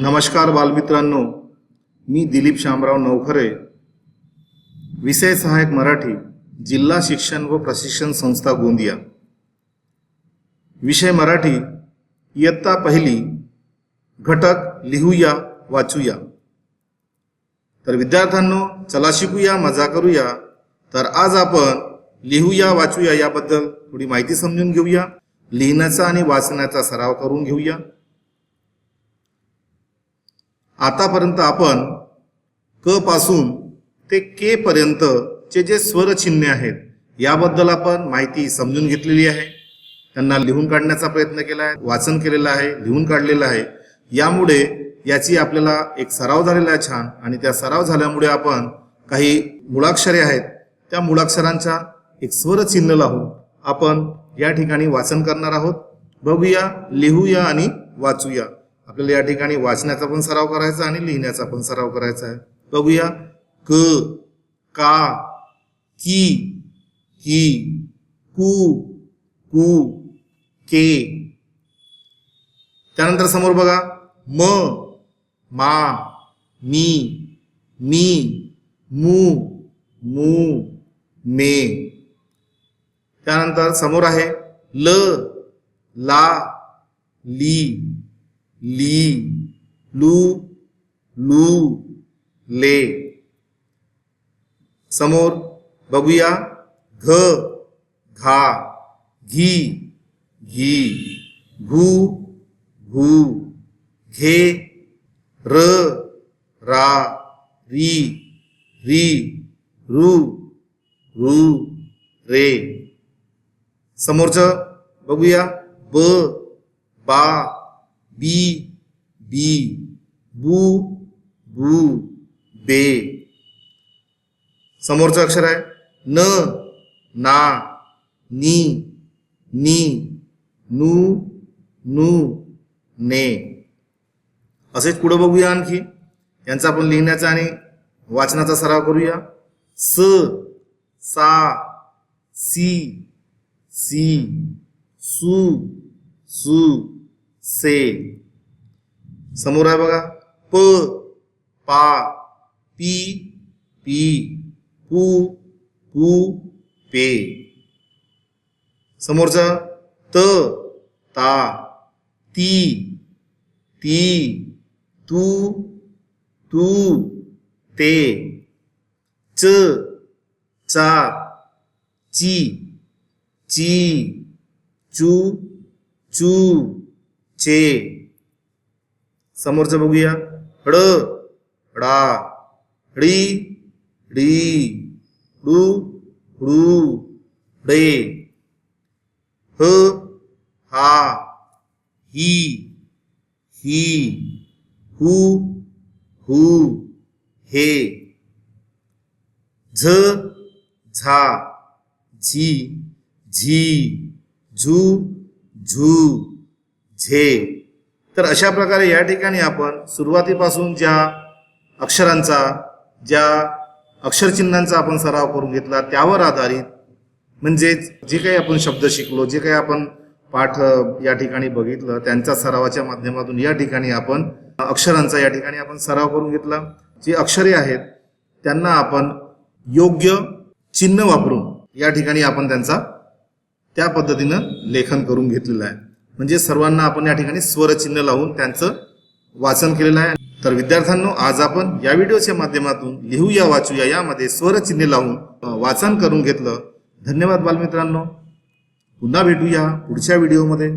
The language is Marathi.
नमस्कार बालमित्रांनो. मी दिलीप शामराव नवखरे. विषय सहाय्यक मराठी जिल्हा शिक्षण व प्रशिक्षण संस्था गोंदिया. विषय मराठी इयत्ता पहिली घटक लिहूया वाचूया. तर विद्यार्थ्यांनो चला शिकूया मजा करूया. तर आज आपण लिहूया वाचूया याबद्दल थोडी माहिती समजून घेऊया. लिहिण्याचा आणि वाचण्याचा सराव करून घेऊया. आतापर्यंत आपण क पासून ते के पर्यंतचे जे स्वर चिन्हे आहेत याबद्दल आपण माहिती समजून घेतलेली आहे. त्यांना लिहून काढण्याचा प्रयत्न केला आहे वाचन केलेलं आहे लिहून काढलेलं आहे. यामुळे याची आपल्याला एक सराव झालेला आहे छान आणि त्या सराव झाल्यामुळे आपण काही मुळाक्षरे आहेत त्या मुळाक्षरांच्या एक स्वर चिन्ह लावून आपण या ठिकाणी वाचन करणार आहोत. बघूया लिहूया आणि वाचूया. आपल्याला या ठिकाणी वाचण्याचा पण सराव करायचा आणि लिहिण्याचा पण सराव करायचा आहे. बघूया. क का की की कु कु के. त्यानंतर समोर बघा. म मा मी मी मू मू मे. त्यानंतर समोर आहे ल ला ली. ली, लू लू, ले। समोर बघूया, घ, घा, घी घी, घू घू, घे, र, रा, री री, रू रू, रे। समोरचं बघूया, ब, बा बी बी बू बू बे. समोरचं अक्षर आहे. न ना नी नी नू नू ने. असेच पुढं बघूया आणखी. यांचा आपण लिहिण्याचा आणि वाचनाचा सराव करूया. स सा सी सी सू सू. से. समोर आहे बघा. प पा पी पी पू पू पे. समोरचा त ता ती ती तू तू ते. च चा ची ची चू चू चे। समोरचं बघूया. ड डा डी डी डू डू डे. ह, हा, ही ही, हू हू, हे. झ, झा, झी झी, झू झू. झे. तर अशा प्रकारे या ठिकाणी आपण सुरुवातीपासून ज्या अक्षरांचा ज्या अक्षरचिन्हांचा आपण सराव करून घेतला त्यावर आधारित म्हणजेच जे काही आपण शब्द शिकलो जे काही आपण पाठ या ठिकाणी बघितलं त्यांच्या सरावाच्या माध्यमातून या ठिकाणी आपण अक्षरांचा या ठिकाणी आपण सराव करून घेतला. जी अक्षरे आहेत त्यांना आपण योग्य चिन्ह वापरून या ठिकाणी आपण त्यांचा त्या पद्धतीनं लेखन करून घेतलेलं आहे. म्हणजे सर्वांना आपण या ठिकाणी स्वरचिन्ह लावून त्यांचं वाचन केलेलं आहे. तर विद्यार्थ्यांनो आज आपण या व्हिडिओच्या माध्यमातून लिहूया वाचूया यामध्ये स्वरचिन्ह लावून वाचन करून घेतलं. धन्यवाद बालमित्रांनो. पुन्हा भेटूया पुढच्या व्हिडिओमध्ये.